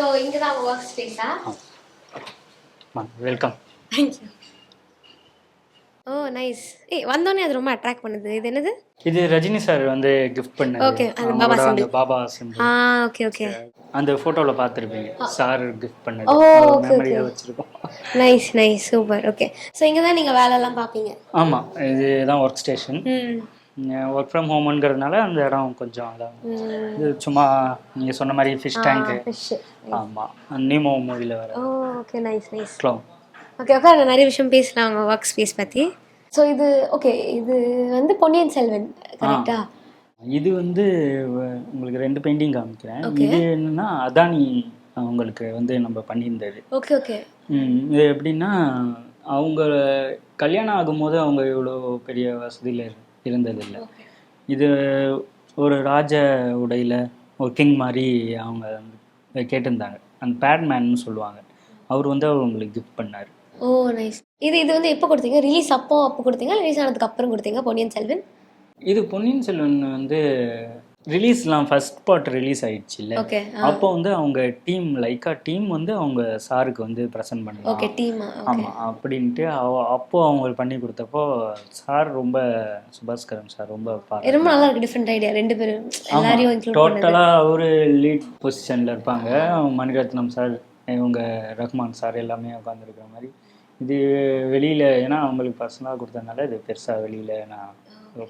So இங்கே தான்? Work ஸ்பேஸா வெல்கம் தேங்க்யூ ஓ நைஸ் ஏய் வந்தோடனே அது ரொம்ப அட்ராக்ட் பண்ணுது. இது என்னது? இது ரஜினி சார் வந்து கிஃப்ட் பண்ணது. Okay, அந்த அவங்களோட பாபா symbol. பாபா சிம்பிள் ஆ ஓகே ஓகே அந்த போட்டோல பார்த்துருப்பீங்க. சார் கிஃப்ட் பண்ணது. மெமரியா. வச்சிருக்கோம். Nice nice super okay so இங்கே தான் நீங்கள் வேலைலாம் பார்ப்பீங்க ஆமா இதுதான் ஒர்க் ஸ்டேஷன் ஒர்க் ஃப்ரம் ஹோம்ங்கிறதுனால அந்த இடம் கொஞ்சம் அதான். இது சும்மா நீங்க சொன்ன மாதிரி ஃபிஷ் டேங்க் ஃபிஷ்ஷு ஆமா. நீமோ மூவில வர okay nice nice clone okay okay அங்கே நிறைய விஷயம் பேசலாம் அவங்க ஒர்க் ஸ்பேஸ் பற்றி ஸோ இது ஓகே இது வந்து பொன்னியின் செல்வன் கரெக்டா இது வந்து உங்களுக்கு ரெண்டு பெயிண்டிங் காமிக்கிறேன். இது என்னன்னா அதானி அவங்களுக்கு வந்து நம்ம பண்ணியிருந்தது. ஓகே ஓகே இது எப்படின்னா அவங்க கல்யாணம் ஆகும்போது அவங்க இவ்வளோ பெரிய வசதியில் இருந்ததில்லை. இது ஒரு ராஜ உடையில் ஒரு கிங் மாதிரி அவங்க வந்து கேட்டிருந்தாங்க. அந்த பேட்மேன்னு சொல்லுவாங்க. அவர் வந்து அவங்களுக்கு கிஃப்ட் பண்ணார். ஓ நைஸ் இது இது வந்து எப்போ கொடுத்தீங்க? ரிலீஸ் அப்போ அப்போ கொடுத்தீங்க ரிலீஸ் ஆனதுக்கு அப்புறம் கொடுத்தீங்க பொன்னியின் செல்வன்? இது பொன்னியின் செல்வன் வந்து ரிலீஸ்லாம் ஃபர்ஸ்ட் பார்ட் ரிலீஸ் ஆயிடுச்சு இல்லை ஓகே அப்போ வந்து அவங்க டீம் லைக்கா டீம் வந்து அவங்க சாருக்கு வந்து ப்ரெசென்ட் ஓகே பண்ணலாம் டீமா ஆமாம் அப்படின்ட்டு அவ- அப்போ அவங்க பண்ணி கொடுத்தப்போ சார் ரொம்ப சுபாஸ்கரன் சார் ரொம்ப ரொம்ப நல்லா இருக்கு டிஃப்ரெண்ட் ஐடியா ரெண்டு பேரும் எல்லாரையும் இன்க்ளூட் டோட்டலாக அவரு லீட் பொசிஷனில் இருப்பாங்க. மணிரத்னம் சார் இவங்க ரஹ்மான் சார் எல்லாமே உட்காந்துருக்கிற மாதிரி. இது வெளியில் ஏன்னா அவங்களுக்கு பர்சனலாக கொடுத்ததுனால இது பெருசாக வெளியில் நான்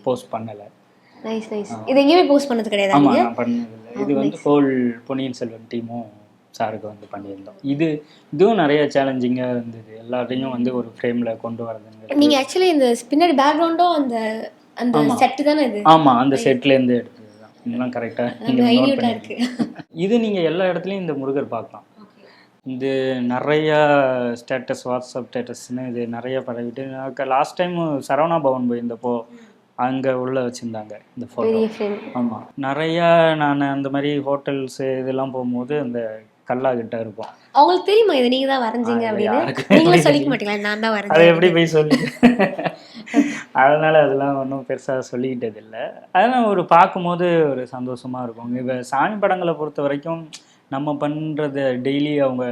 போஸ்ட் பண்ணலை. நைஸ் நைஸ் இது எங்கேயுமே போஸ்ட் பண்ணது கிடையாது ஆமாம் நான் பண்ணதில்லை இது வந்து ஹோல் பொன்னியின் செல்வன் டீமும் சாருக்கு வந்து பண்ணியிருந்தோம். இது இதுவும் நிறைய சேலஞ்சிங்காக இருந்தது. எல்லாத்தையும் வந்து ஒரு ஃப்ரேமில் கொண்டு வரதுங்கிறது. நீங்க ஆக்சுவலி இந்த பின்னாடி பேக்ரவுண்டும் அந்த அந்த செட்டு தானே இது? ஆமாம் அந்த செட்லேருந்து எடுத்தது தான். இதெல்லாம் கரெக்டாக நீங்கள் இது நீங்கள் எல்லா இடத்துலையும் இந்த முருகர் பார்க்கலாம். இது நிறையா ஸ்டேட்டஸ் வாட்ஸ்அப் ஸ்டேட்டஸ்னு இது நிறைய பரவிட்டு லாஸ்ட் டைம் சரவணா பவன் போயிருந்தப்போ அங்கே உள்ள வச்சுருந்தாங்க இந்த ஃபோட்டோ ஆமாம் நிறையா நான் அந்த மாதிரி ஹோட்டல்ஸு இதெல்லாம் போகும்போது அந்த கல்லா கிட்ட இருப்போம். அவங்களுக்கு தெரியுமா இது? நீங்க தான் வரைஞ்சீங்க அது அப்படின்னு. நீங்களும் சொல்லிக்க மாட்டீங்களா? நான் தான் அதை வரைஞ்சேன் எப்படி போய் சொல்லி? அதனால அதெல்லாம் ஒன்றும் பெருசாக சொல்லிக்கிட்டது இல்லை அதெல்லாம் ஒரு பார்க்கும்போது ஒரு சந்தோஷமா இருக்கும். இப்போ சாமி படங்களை பொறுத்த வரைக்கும் நம்ம பண்ணுறத டெய்லி அவங்க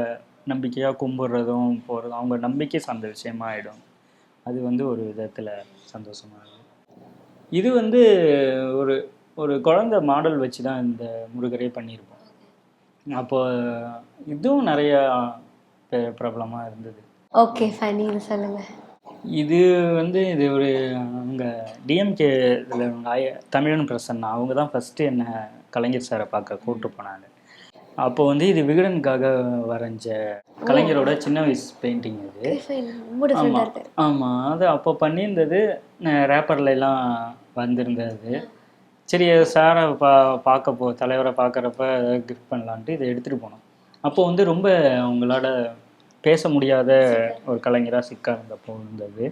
நம்பிக்கையாக கும்பிட்றதும் போகிறதும் அவங்க நம்பிக்கை சார்ந்த விஷயமா ஆயிடும். அது வந்து ஒரு விதத்தில் சந்தோஷமா இருக்கும். இது வந்து ஒரு ஒரு குழந்தை மாடல் வச்சு தான் இந்த முருகரே பண்ணியிருப்போம். அப்போ இதுவும் நிறையா பெ- பிரபலமா இருந்தது. ஓகே ஃபைன் நீங்க சொல்லுங்க. இது வந்து இது ஒரு அங்கே டிஎம்கே இதில் தமிழன் பிரசன்னா அவங்க தான் ஃபஸ்ட்டு என்ன கலைஞர் சாரை பார்க்க கூப்பிட்டு போனாங்க. அப்போ வந்து இது விகடனுக்காக வரைஞ்ச கலைஞரோட சின்ன வயசு பெயிண்டிங் இது ஆமாம் ஆமாம் அது அப்போ பண்ணியிருந்தது ரேப்பர்ல எல்லாம் வந்திருந்தது. சரி சாரை பா பார்க்க போ தலைவரை பார்க்குறப்ப கிஃப்ட் பண்ணலான்ட்டு இதை எடுத்துகிட்டு போனோம். அப்போ வந்து ரொம்ப அவங்களால பேச முடியாத ஒரு கலைஞராக சிக்கா இருந்தப்போ இருந்தது.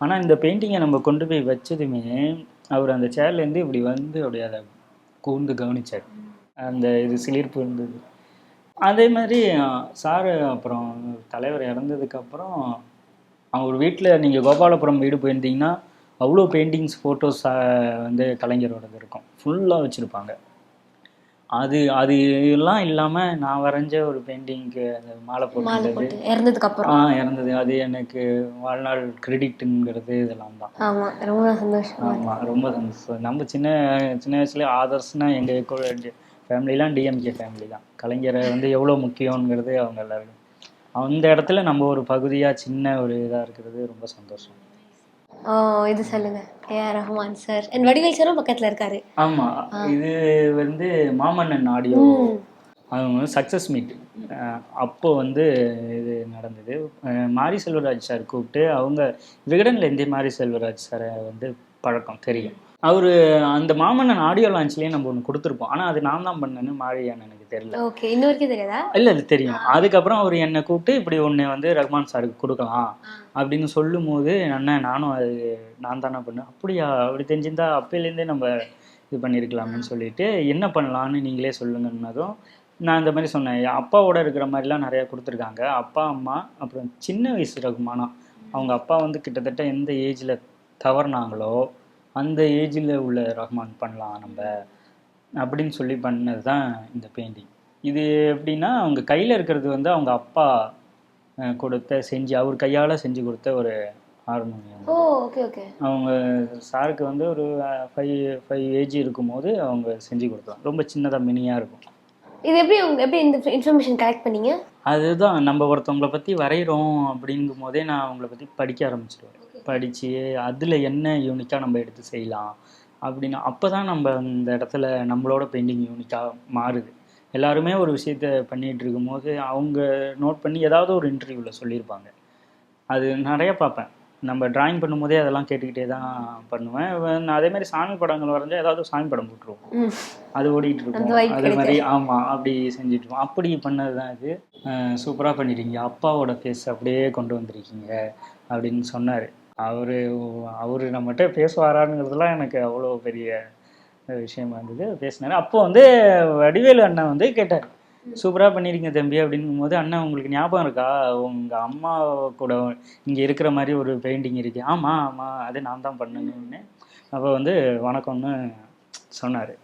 ஆனால் இந்த பெயிண்டிங்கை நம்ம கொண்டு போய் வச்சதுமே அவர் அந்த சேர்லேருந்து இப்படி வந்து அப்படியே அதை கூர்ந்து கவனிச்சார். அந்த இது சிலிர்ப்பு இருந்தது. அதே மாதிரி சார் அப்புறம் தலைவர் இறந்ததுக்கப்புறம் அவர் வீட்டில் நீங்கள் கோபாலபுரம் வீடு போயிருந்தீங்கன்னா அவ்வளோ பெயிண்டிங்ஸ் ஃபோட்டோஸ் வந்து கலைஞரோடது இருக்கும். ஃபுல்லாக வச்சுருப்பாங்க. அது அது எல்லாம் இல்லாமல் நான் வரைஞ்ச ஒரு பெயிண்டிங்க்கு அந்த மாலை போட்டு இறந்ததுக்கு அப்புறம் ஆ இறந்தது. அது எனக்கு வாழ்நாள் கிரெடிட்டுங்கிறது இதெல்லாம் தான். ஆமா ரொம்ப சந்தோஷம் ஆமாம் ரொம்ப சந்தோஷம். நம்ம சின்ன சின்ன வயசுல ஆதர்ஸ்னா எங்கள் ஃபேமிலிலாம் டிஎம்கே ஃபேமிலி தான். கலைஞரை வந்து எவ்வளோ முக்கியங்கிறது அவங்க எல்லாரும் அந்த இடத்துல நம்ம ஒரு பகுதியாக சின்ன ஒரு இதாக இருக்கிறது ரொம்ப சந்தோஷம். இது சொல்லுங்க. AR Rahman sir. என் வடிவேல் சாரும் பக்கத்துல இருக்காரு. ஆமாம் இது வந்து மாமன்னன் ஆடியோ. அவங்க வந்து சக்ஸஸ் மீட். அப்போ வந்து இது நடந்தது. மாரி செல்வராஜ் சார் கூப்பிட்டு அவங்க விகடனில் இருந்தே மாரி செல்வராஜ் சாரை வந்து பழக்கம் தெரியும். அவர் அந்த மாமன்னன் ஆடியோ லான்ச்லேயே நம்ம ஒன்று கொடுத்துருப்போம் ஆனால் அது நான் தான் பண்ணேன்னு மாரி அண்ணனுக்கு தெரியல. ஓகே இன்ன வரைக்கும் தெரியாதா? இல்லை அது தெரியும். அதுக்கப்புறம் அவர் என்னை கூப்பிட்டு இப்படி ஒன்று வந்து ரஹ்மான் சாருக்கு கொடுக்கலாம் அப்படின்னு சொல்லும் போது அண்ணன் நானும் அது நான் தானே பண்ணேன். அப்படியா? அப்படி தெரிஞ்சிருந்தா அப்போலேருந்தே நம்ம இது பண்ணியிருக்கலாம்னு சொல்லிட்டு என்ன பண்ணலான்னு நீங்களே சொல்லுங்கன்னதும் நான் இந்த மாதிரி சொன்னேன். அப்பாவோட இருக்கிற மாதிரிலாம் நிறையா கொடுத்துருக்காங்க. அப்பா அம்மா அப்புறம் சின்ன வயசு ரகுமானா. அவங்க அப்பா வந்து கிட்டத்தட்ட எந்த ஏஜில் தவறுனாங்களோ அந்த ஏஜில் உள்ள ரஹ்மான் பண்ணலாம் நம்ம அப்படின்னு சொல்லி பண்ணது தான் இந்த பெயிண்டிங் இது எப்படின்னா அவங்க கையில் இருக்கிறது வந்து அவங்க அப்பா கொடுத்த செஞ்சு அவர் கையால் செஞ்சு கொடுத்த ஒரு ஹார்மோனியம் ஓ ஓகே ஓகே அவங்க சாருக்கு வந்து ஒரு ஃபைவ் ஃபைவ் ஏஜ் இருக்கும்போது அவங்க செஞ்சு கொடுத்தாங்க ரொம்ப சின்னதாக மினியாக இருக்கும். இது எப்படி எப்படி இந்த இன்ஃபர்மேஷன் கலெக்ட் பண்ணீங்க? அதுதான் நம்ம ஒருத்தவங்கள பற்றி வரைகிறோம் அப்படிங்கும் போதே நான் அவங்கள பற்றி படிக்க ஆரம்பிச்சிடுவேன் படித்து அதில் என்ன யூனிக்காக நம்ம எடுத்து செய்யலாம் அப்படின்னு அப்போ தான் நம்ம அந்த இடத்துல நம்மளோட பெயிண்டிங் யூனிக்காக மாறுது. எல்லாருமே ஒரு விஷயத்த பண்ணிகிட்டு இருக்கும்போது அவங்க நோட் பண்ணி ஏதாவது ஒரு இன்டர்வியூவில் சொல்லியிருப்பாங்க. அது நிறைய பார்ப்பேன். நம்ம டிராயிங் பண்ணும்போதே அதெல்லாம் கேட்டுக்கிட்டே தான் பண்ணுவேன். நான் அதே மாதிரி சாமி படங்கள் வரைஞ்சா ஏதாவது சாமி படம் போட்டுருவோம். அது ஓடிட்டு இருக்கும். அதே மாதிரி ஆமா அப்படி செஞ்சுட்டு இருக்கோம் அப்படி பண்ணது தான் இது சூப்பராக பண்ணிருக்கீங்க அப்பாவோட ஃபேஸ் அப்படியே கொண்டு வந்திருக்கீங்க அப்படின்னு சொன்னார். அவரு அவரு நம்மகிட்ட பேசுவாராங்கிறதுலாம் எனக்கு அவ்வளோ பெரிய விஷயமா இருந்தது. பேசினாரு. அப்போ வந்து வடிவேலு அண்ணன் வந்து கேட்டார் சூப்பராக பண்ணியிருக்கீங்க தம்பி அப்படிங்கும் போது அண்ணன் உங்களுக்கு ஞாபகம் இருக்கா? உங்க அம்மா கூட இங்க இருக்கிற மாதிரி ஒரு பெயிண்டிங் இருக்கு. ஆமா ஆமா அது நான் தான் பண்ணணும்னு. அப்போ வந்து வணக்கம்னு சொன்னார்.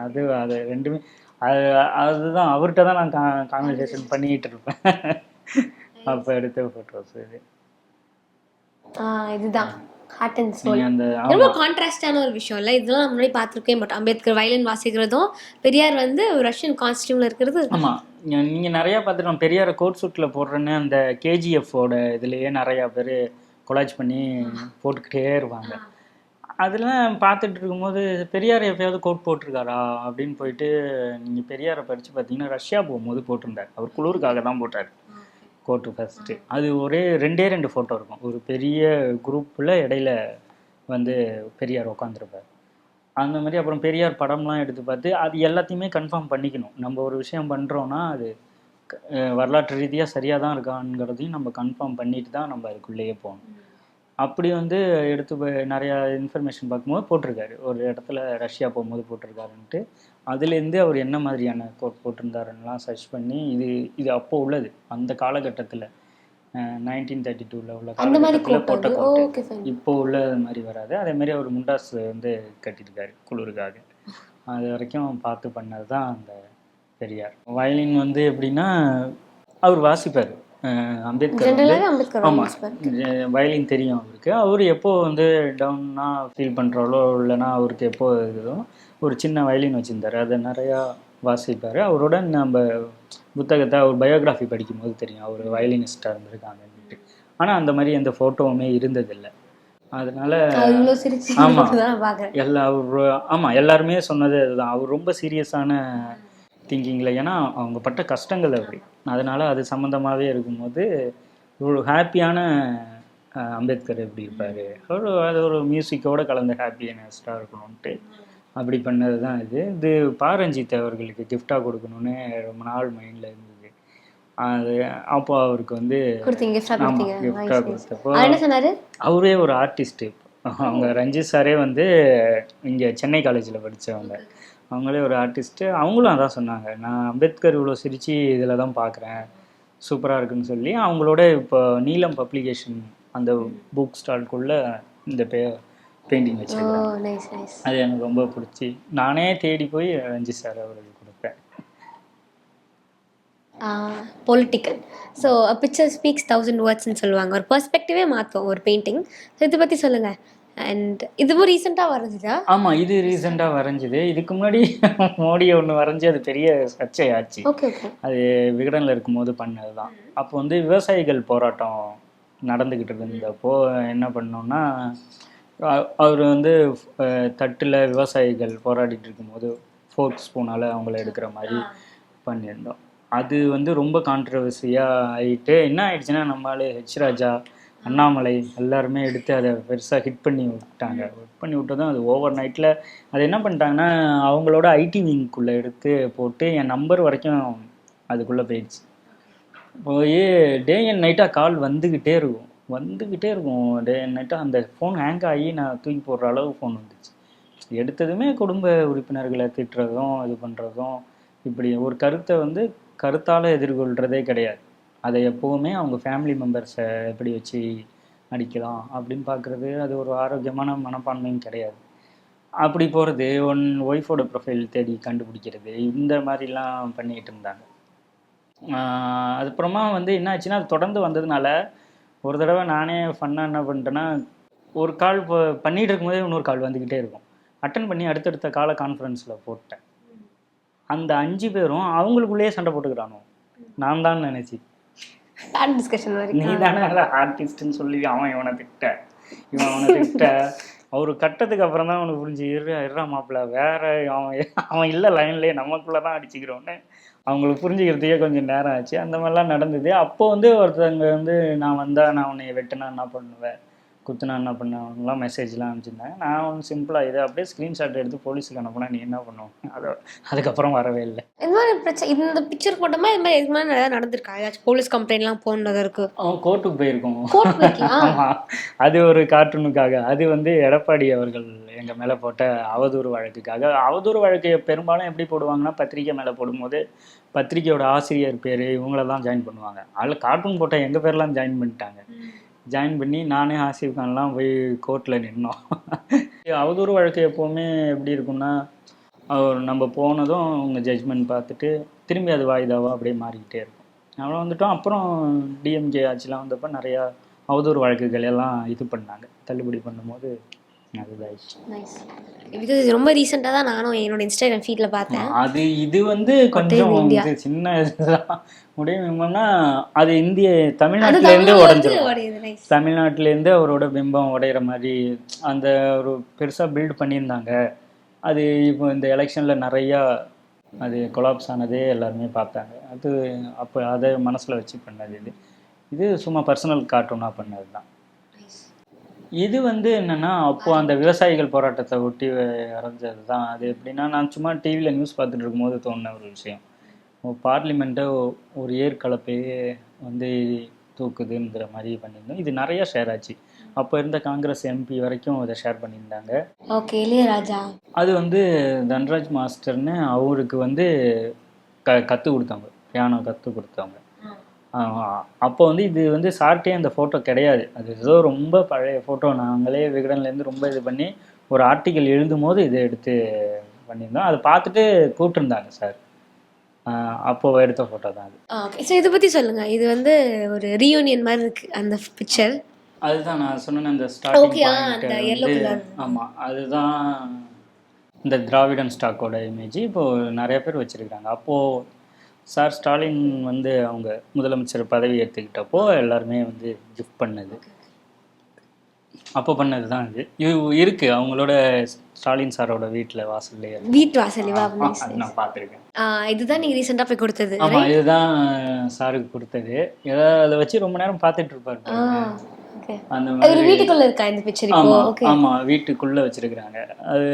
அது அது ரெண்டுமே அது அதுதான் அவர்கிட்ட தான் நான் கா கான்வர்சேஷன் பண்ணிக்கிட்டு இருப்பேன். அப்போ எடுத்த ஃபோட்டோஸ் இது. இதுதான். ஹார்ட் அண்ட் சோல் ரொம்ப கான்ட்ராஸ்டான ஒரு விஷயம் இல்லை? இதெல்லாம் முன்னாடி பார்த்துருக்கவே மாட்டோம். அம்பேத்கர் வயலின் வாசிக்கிறதும் பெரியார் வந்து ரஷ்யன் காஸ்டியூம்ல இருக்கிறது. ஆமாம் நீங்கள் நிறையா பார்த்துருக்கோம். பெரியார கோட் சூட்டில் போடுறேன்னு அந்த கேஜிஎஃப்போட இதுலேயே நிறையா பேர் கொலாஜ் பண்ணி போட்டுக்கிட்டே இருப்பாங்க. அதெல்லாம் பார்த்துட்டு இருக்கும்போது பெரியார் எப்பயாவது கோட் போட்டிருக்காரா? அப்படின்னு போயிட்டு நீங்கள் பெரியாரை படித்து பார்த்தீங்கன்னா ரஷ்யா போகும்போது போட்டிருந்தார். அவர் குளிருக்காக தான் போட்டார். போட்டு ஃபஸ்ட்டு அது ஒரே ரெண்டே ரெண்டு ஃபோட்டோ இருக்கும். ஒரு பெரிய குரூப்பில் இடையில வந்து பெரியார் உட்காந்துருப்பார் அந்த மாதிரி அப்புறம் பெரியார் படம்லாம் எடுத்து பார்த்து அது எல்லாத்தையுமே கன்ஃபார்ம் பண்ணிக்கணும். நம்ம ஒரு விஷயம் பண்ணுறோன்னா அது வரலாற்று ரீதியாக சரியாக தான் இருக்காங்கிறதையும் நம்ம கன்ஃபார்ம் பண்ணிட்டு தான் நம்ம அதுக்குள்ளேயே போகணும். அப்படி வந்து எடுத்து நிறையா இன்ஃபர்மேஷன் பார்க்கும்போது போட்டிருக்காரு. ஒரு இடத்துல ரஷ்யா போகும்போது போட்டிருக்காருன்ட்டு அதுலேருந்து அவர் என்ன மாதிரியான கோட் போட்டிருந்தாருன்னெலாம் சர்ச் பண்ணி இது இது அப்போ உள்ளது. அந்த காலகட்டத்தில் நைன்டீன் தேர்ட்டி டூவில் உள்ள காலகட்டத்தில் கோட் போட்ட கோட்டு இப்போ உள்ள மாதிரி வராது. அதே மாதிரி அவர் முண்டாஸ் வந்து கட்டியிருக்காரு குளிருக்காக. அது வரைக்கும் பார்த்து பண்ணது தான் அந்த பெரியார். வயலின் வந்து எப்படின்னா அவர் வாசிப்பார். அம்பேத்கர் வந்து ஜென்ரலாகவே அம்பேத்கர் ஆமா. வயலின் தெரியும் அவருக்கு. அவர் எப்போ வந்து டவுன்னா ஃபீல் பண்ணுறாலோ இல்லைன்னா அவருக்கு எப்போ இருக்குதோ ஒரு சின்ன வயலின் வச்சுருந்தாரு. அதை நிறையா வாசிப்பார். அவரோட நம்ம புத்தகத்தை அவர் பயோகிராஃபி படிக்கும்போது தெரியும். அவர் வயலினிஸ்டாக இருந்திருக்காங்கன்ட்டு ஆனால் அந்த மாதிரி எந்த ஃபோட்டோவுமே இருந்ததில்லை. அதனால அவர் இவ்வளோ சிரிச்சு ஆமா. தான் நான் பார்க்குறேன் எல்லா அவர் ஆமாம் எல்லாருமே சொன்னது அதுதான். அவர் ரொம்ப சீரியஸான திங்கிங்கில் ஏன்னா அவங்க பட்ட கஷ்டங்கள் அப்படி. அதனால அது சம்மந்தமாகவே இருக்கும்போது ஒரு ஹாப்பியான அம்பேத்கர் எப்படி இருப்பார்? ஒரு அது ஒரு மியூசிக்கோட கலந்த ஹாப்பினஸ்டாக இருக்கணும்ன்ட்டு அப்படி பண்ணது தான் இது. இது பாரஞ்சித் அவர்களுக்கு கிஃப்டாக கொடுக்கணும்னு ரொம்ப நாள் மைண்டில் இருந்தது. அது அப்போ அவருக்கு வந்து கிஃப்டாக. கொடுத்தப்போ அவர் என்ன சொன்னாரு? அவரே ஒரு ஆர்டிஸ்ட்டு அவங்க ரஞ்சித் சாரே வந்து இங்கே சென்னை காலேஜில் படித்தவங்க அவங்களே ஒரு ஆர்டிஸ்ட்டு அவங்களும் அதான் சொன்னாங்க. நான் அம்பேத்கர் இவ்வளோ சிரித்து இதில் தான் பார்க்குறேன் சூப்பராக இருக்குன்னு சொல்லி அவங்களோட இப்போ நீலம் பப்ளிகேஷன் அந்த புக் ஸ்டால்குள்ளே இந்த பே பெயிண்டிங் வச்சிருக்கேன் அது எனக்கு ரொம்ப பிடிச்சி. நானே தேடி போய் ரஞ்சித் சார் அவருக்கு கொடுப்பேன். Political so picture speaks thousand வேர்ட்ஸ்னு சொல்லுவாங்க. ஒரு பெர்ஸ்பெக்டிவே மாற்றும் ஒரு பெயிண்டிங் இதை பற்றி சொல்லுங்கள் அண்ட் இதுவும் ரீசெண்டாக வரைஞ்சுதா? ஆமாம் இது ரீசெண்டாக வரைஞ்சிது. இதுக்கு முன்னாடி மோடியை ஒன்று வரைஞ்சி அது பெரிய சர்ச்சையாச்சு. ஓகே ஓகே அது விகடனில் இருக்கும்போது பண்ணது தான் அப்போ வந்து விவசாயிகள் போராட்டம் நடந்துக்கிட்டு இருந்தப்போ என்ன பண்ணோம்னா அவர் வந்து தட்டில் விவசாயிகள் போராடிட்டு இருக்கும்போது ஃபோர்க் ஸ்பூனால் அவங்கள எடுக்கிற மாதிரி பண்ணியிருந்தோம். அது வந்து ரொம்ப கான்ட்ரவர்சியாக ஆகிட்டு என்ன ஆயிடுச்சுன்னா நம்மளால ஹெச் ராஜா அண்ணாமலை எல்லாருமே எடுத்து அதை பெருசாக ஹிட் பண்ணி விட்டாங்க. ஹிட் பண்ணி விட்டதும் அது ஓவர் நைட்டில் அது என்ன பண்ணிட்டாங்கன்னா அவங்களோட ஐடி விங்குள்ளே எடுத்து போட்டு என் நம்பர் வரைக்கும் அதுக்குள்ளே போயிடுச்சு. போய் டே அண்ட் நைட்டாக கால் வந்துக்கிட்டே இருக்கும். வந்துக்கிட்டே இருக்கும். டே நைட்டாக அந்த ஃபோன் ஹேங் ஆகி நான் தூக்கி போடுற அளவு ஃபோன் வந்துச்சு. எடுத்ததுமே குடும்ப உறுப்பினர்களை திட்டுறதும் இது பண்ணுறதும் இப்படி ஒரு கருத்தை வந்து கருத்தால் எதிர்கொள்கிறதே கிடையாது. அதை எப்போவுமே அவங்க ஃபேமிலி மெம்பர்ஸை எப்படி வச்சு அடிக்கலாம் அப்படின்னு பார்க்குறது அது ஒரு ஆரோக்கியமான மனப்பான்மையும் கிடையாது. அப்படி போகிறது ஒன் ஒய்ஃபோட ப்ரொஃபைல் தேடி கண்டுபிடிக்கிறது இந்த மாதிரிலாம் பண்ணிகிட்டு இருந்தாங்க. அதுக்கப்புறமா வந்து என்ன ஆச்சுன்னா அது தொடர்ந்து வந்ததுனால ஒரு தடவை நானே ஃபன்னாக என்ன பண்ணிட்டேன்னா ஒரு கால் இப்போ பண்ணிகிட்டு இருக்கும்போதே இன்னொரு கால் வந்துக்கிட்டே இருக்கும். அட்டன் பண்ணி அடுத்தடுத்த காலை கான்ஃபரன்ஸில் போட்டேன். அந்த அஞ்சு பேரும் அவங்களுக்குள்ளேயே சண்டை போட்டுக்கிறானோ? நான் தான் நினச்சி நீ தானே ஆர்டிஸ்ட்னு சொல்லி அவன் இவனை திட்ட. இவன் அவனை திட்ட. அவர் கட்டத்துக்கு அப்புறம் தான் அவனுக்கு புரிஞ்சு இரு இருறா மாப்பிள்ள வேற அவன் அவன் இல்லை லைன்லேயே நமக்குள்ளே தான் அடிச்சுக்கிறோன்னு அவங்களுக்கு புரிஞ்சுக்கிறதுக்கே கொஞ்சம் நேரம் ஆச்சு. அந்த மாதிரிலாம் நடந்தது. அப்போ வந்து ஒருத்தவங்க வந்து நான் வந்தால் நான் உன்னை வெட்டினா என்ன பண்ணுவேன் குத்துனா என்ன பண்ணுவேன்லாம் மெசேஜ்லாம் அனுப்பிச்சிருந்தாங்க. நான் ஒன்று சிம்பிளாக இதை அப்படியே ஸ்க்ரீன்ஷாட் எடுத்து போலீஸுக்கு அனுப்புனா நீ என்ன பண்ணுவோம் அதை அதுக்கப்புறம் வரவே இல்லை. இந்த மாதிரி பிரச்சனை இந்த பிக்சர் மட்டுமா இது மாதிரி எதுக்கு மாதிரி நிறையா நடந்திருக்கா? ஏதாச்சும் போலீஸ் கம்ப்ளைண்ட்லாம் போனது இருக்கு. அவன் கோர்ட்டுக்கு போயிருக்கோம். கோர்ட் போயிருக்கீங்களா ஆமா. அது ஒரு கார்ட்டூனுக்காக அது வந்து எடப்பாடி அவர்கள் எங்க மேல போட்ட அவதூறு வழக்குக்காக. அவதூறு வழக்கு பெரும்பாலும் எப்படி போடுவாங்கன்னா பத்திரிக்கை மேல போடும்போது பத்திரிக்கையோட ஆசிரியர் பேர் இவங்கள தான் ஜாயின் பண்ணுவாங்க. அதில் கார்ட்டூன் போட்ட எங்க பேர்லாம் ஜாயின் பண்ணிட்டாங்க. ஜாயின் பண்ணி நானே ஆசிப் கான்லாம் போய் கோர்ட்டில் நின்னோம். அவதூறு வழக்கு எப்போவுமே எப்படி இருக்கும்னா அவர் நம்ம போனதும் அவங்க ஜட்ஜ்மெண்ட் பார்த்துட்டு திரும்பி அது வாய்தாவா அப்படியே மாறிக்கிட்டே இருக்கும். அவ்வளோ வந்துட்டோம். அப்புறம் டிஎம்கே ஆட்சிலாம் வந்தப்போ நிறையா அவதூறு வழக்குகள் எல்லாம் இது பண்ணாங்க. தள்ளுபடி பண்ணும்போது இது ரொம்ப ரீசெண்டாக தான் நானும் என்னோட இன்ஸ்டாகிராம் ஃபீட்டில் பார்த்தேன். அது இது வந்து கொஞ்சம் சின்ன இதுதான். முடியும்னா அது இந்திய அது தமிழ்நாட்டுல இருந்து தமிழ்ல வந்து உடஞ்சிரும். உடையுது நைஸ் தமிழ்நாட்டிலேருந்து அவரோட பிம்பம் உடையிற மாதிரி அந்த ஒரு பெருசாக பில்ட் பண்ணியிருந்தாங்க. அது இப்போ இந்த எலெக்ஷனில் நிறையா அது கொலாப்ஸ் ஆனதே எல்லாருமே பார்த்தாங்க. அது அப்போ அதை மனசில் வச்சு பண்ணது இது. இது சும்மா பர்சனல் கார்ட்டூனாக பண்ணது தான் இது வந்து என்னன்னா அப்போ அந்த விவசாயிகள் போராட்டத்தை ஒட்டி வரைஞ்சது தான். அது எப்படின்னா நான் சும்மா டிவியில் நியூஸ் பார்த்துட்டு இருக்கும்போது தோணுன ஒரு விஷயம். பார்லிமெண்ட்டை ஒரு ஏற்கலப்பையே வந்து தூக்குதுங்கிற மாதிரி பண்ணியிருந்தோம். இது நிறைய ஷேர் ஆச்சு. அப்போ இருந்த காங்கிரஸ் எம்பி வரைக்கும் இதை ஷேர் பண்ணியிருந்தாங்க. ஓகே இளையராஜா. அது வந்து தன்ராஜ் மாஸ்டர்னு அவருக்கு வந்து க கற்றுக் கொடுத்தவங்க பியானோ கற்றுக் கொடுத்தவங்க அப்போ வந்து இது வந்து சார்ட்டே அந்த ஃபோட்டோ கிடையாது. அது ஏதோ ரொம்ப பழைய ஃபோட்டோ நாங்களே விகடன்லேருந்து ரொம்ப இது பண்ணி ஒரு ஆர்டிக்கல் எழுதும் போது இதை எடுத்து பண்ணியிருந்தோம். அதை பார்த்துட்டு கூப்பிட்டுருந்தாங்க சார். அப்போ எடுத்த ஃபோட்டோ தான் அது. ஓகே ஸோ இதை பற்றி சொல்லுங்கள் இது வந்து ஒரு ரீயூனியன் மாதிரி இருக்கு அந்த பிக்சர் அதுதான் நான் சொன்ன அந்த ஸ்டார்டிங். ஆமாம் அதுதான் இந்த திராவிடன் ஸ்டாக்கோட இமேஜ் இப்போ நிறைய பேர் வச்சிருக்காங்க அப்போது சார் ஸ்டாலின் வந்து அவங்க முதலமைச்சர் பதவி ஏற்றுக்கிட்டப்போ எல்லாருமே வந்து கிஃப்ட் பண்ணது. அப்போ பண்ணது தான் இது இருக்கு. அவங்களோட ஸ்டாலின் சாரோட வீட்டில் வாசல்லையே இருக்கு. வீட்டு அது நான் பார்த்துருக்கேன். இதுதான் நீங்கள் ரீசெண்டாக போய் கொடுத்தது ஆமாம் இதுதான் சாருக்கு கொடுத்தது. ஏதாவது அதை வச்சு ரொம்ப நேரம் பார்த்துட்டு இருப்பாரு அந்த வீட்டுக்குள்ள இருக்கா இந்த பிக்சர் இப்போ? ஆமா வீட்டுக்குள்ள வச்சிருக்கிறாங்க. அது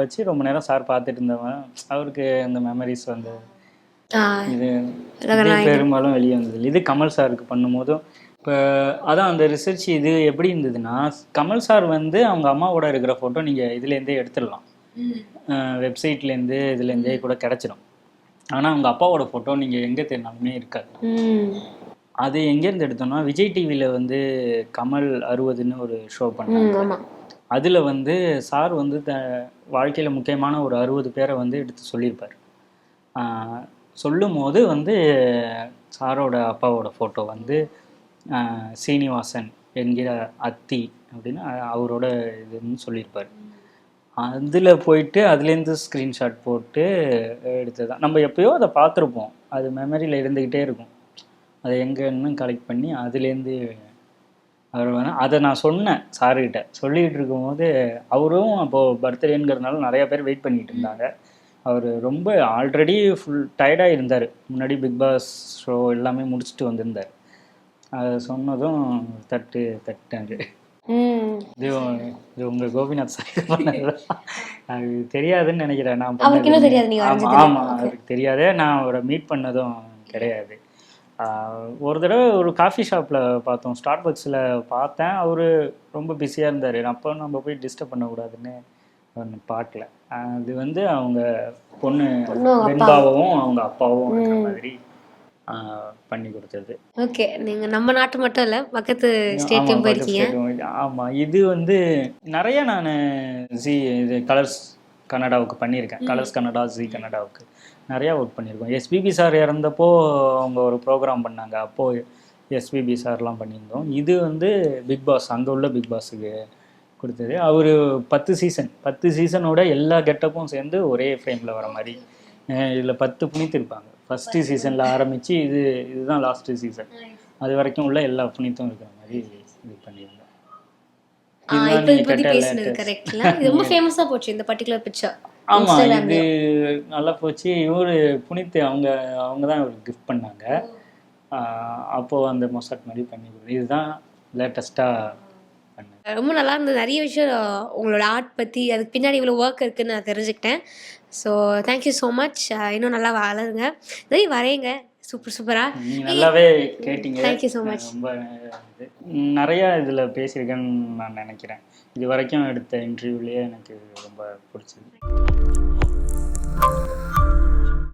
வச்சு ரொம்ப நேரம் சார் பார்த்துட்டு இருந்தவன். அவருக்கு அந்த மெமரிஸ் வந்து இது பெரும்பாலும் வெளியே வந்தது இது கமல் சாருக்கு பண்ணும்போதும் இப்போ அதான் அந்த ரிசர்ச் இது எப்படி இருந்ததுன்னா கமல் சார் வந்து அவங்க அம்மாவோட இருக்கிற ஃபோட்டோ நீங்கள் இதுலேருந்தே எடுத்துடலாம். வெப்சைட்லேருந்து இதுலேருந்தே கூட கிடச்சிடும் ஆனால் அவங்க அப்பாவோட ஃபோட்டோ நீங்கள் எங்கே தேடினாலுமே இருக்காது. அது எங்கேருந்து எடுத்தோம்னா விஜய் டிவியில் வந்து கமல் அறுபதுன்னு ஒரு ஷோ பண்ணாங்க. அதில் வந்து சார் வந்து த வாழ்க்கையில் முக்கியமான ஒரு அறுபது பேரை வந்து எடுத்து சொல்லியிருப்பார். சொல்லும் போது வந்து சாரோட அப்பாவோட ஃபோட்டோ வந்து சீனிவாசன் என்கிற அத்தி அப்படின்னு அவரோட இதுன்னு சொல்லியிருப்பார். அதில் போயிட்டு அதுலேருந்து ஸ்க்ரீன்ஷாட் போட்டு எடுத்தது? தான் நம்ம எப்பயோ அதை பார்த்துருப்போம். அது மெமரியில் இருந்துக்கிட்டே இருக்கும். அதை எங்கன்னு கலெக்ட் பண்ணி அதுலேருந்து அவர் வேணா அதை நான் சொன்னேன் சாருக்கிட்ட சொல்லிகிட்டு இருக்கும்போது அவரும் அப்போது பர்த்டேங்கிறதுனால நிறையா பேர் வெயிட் பண்ணிகிட்டு இருந்தாங்க. அவர் ரொம்ப ஆல்ரெடி ஃபுல் டயர்டாக இருந்தார் முன்னாடி பிக் பாஸ் ஷோ எல்லாமே முடிச்சுட்டு வந்திருந்தார். அதை சொன்னதும் தட்டு தட்டாரு இது இது உங்க கோபிநாத் சார் அது தெரியாதுன்னு நினைக்கிறேன். நான் ஆமா. ஆமா அவருக்கு தெரியாதே. நான் அவரை மீட் பண்ணதும் கிடையாது. ஒரு தடவை ஒரு காஃபி ஷாப்பில் பார்த்தோம். ஸ்டார்ட் பக்ஸில் பார்த்தேன். அவர் ரொம்ப பிஸியாக இருந்தார். அப்போ நம்ம போய் டிஸ்டர்ப் பண்ணக்கூடாதுன்னு பார்க்கல. அது வந்து அவங்க பொண்ணு. வெண்பாவும் அவங்க அப்பாவும் மாதிரி பண்ணி கொடுத்தது. ஓகே நீங்க நம்ம நாட்டு மட்டும் இல்ல பக்கத்து ஸ்டேட்லயும் போயிருக்கீங்க. ஆமா இது வந்து நிறைய நான் ஜி இது கலர்ஸ் கன்னடாவுக்கு பண்ணியிருக்கேன். கலர்ஸ் கன்னடா ஜி கன்னடாவுக்கு நிறையா ஒர்க் பண்ணியிருக்கோம். எஸ்பிபி சார் இறந்தப்போ அவங்க ஒரு ப்ரோக்ராம் பண்ணாங்க. அப்போது எஸ்பிபி சார்லாம் பண்ணியிருந்தோம். இது வந்து பிக் பாஸ் அங்கே உள்ள பிக் பாஸுக்கு கொடுத்தது. அவர் பத்து சீசன் பத்து சீசனோட எல்லா கெட்டப்பும் சேர்ந்து ஒரே ஃப்ரேமில் வர மாதிரி இதில் பத்து புனித்து இருப்பாங்க ஃபஸ்ட்டு சீசனில் ஆரம்பித்து இது இதுதான் லாஸ்ட்டு சீசன் அது வரைக்கும் உள்ள எல்லா புனித்தும் இருக்கிற மாதிரி இது பண்ணியிருந்தேன் ரொம்ப ஃபேமஸா போச்சு இந்த பர்டிகுலர் பிக்சர் ஆமா இது நல்லா போச்சு. இவரு புனித் அவங்க அவங்க தான் இவருக்கு கிஃப்ட் பண்ணாங்க. அப்போ அந்த மொசாட் மாதிரி பண்ணி இதுதான் லேட்டஸ்டா பண்ணேன். ரொம்ப நல்லா இருந்தது. நிறைய விஷயம் உங்களோட ஆர்ட் பற்றி அதுக்கு பின்னாடி இவ்வளோ ஒர்க் இருக்குன்னு நான் தெரிஞ்சுக்கிட்டேன். ஸோ தேங்க்யூ ஸோ மச் இன்னும் நல்லா வளருங்க. நிறைய வரையுங்க. சூப்பர் சூப்பராக நீங்க நல்லாவே கேட்டீங்க. you so much. ரொம்ப இது நிறைய இதுல பேசியிருக்கேன்னு நான் நினைக்கிறேன். இது வரைக்கும் எடுத்த இன்டர்வியூலயே எனக்கு ரொம்ப பிடிச்சது.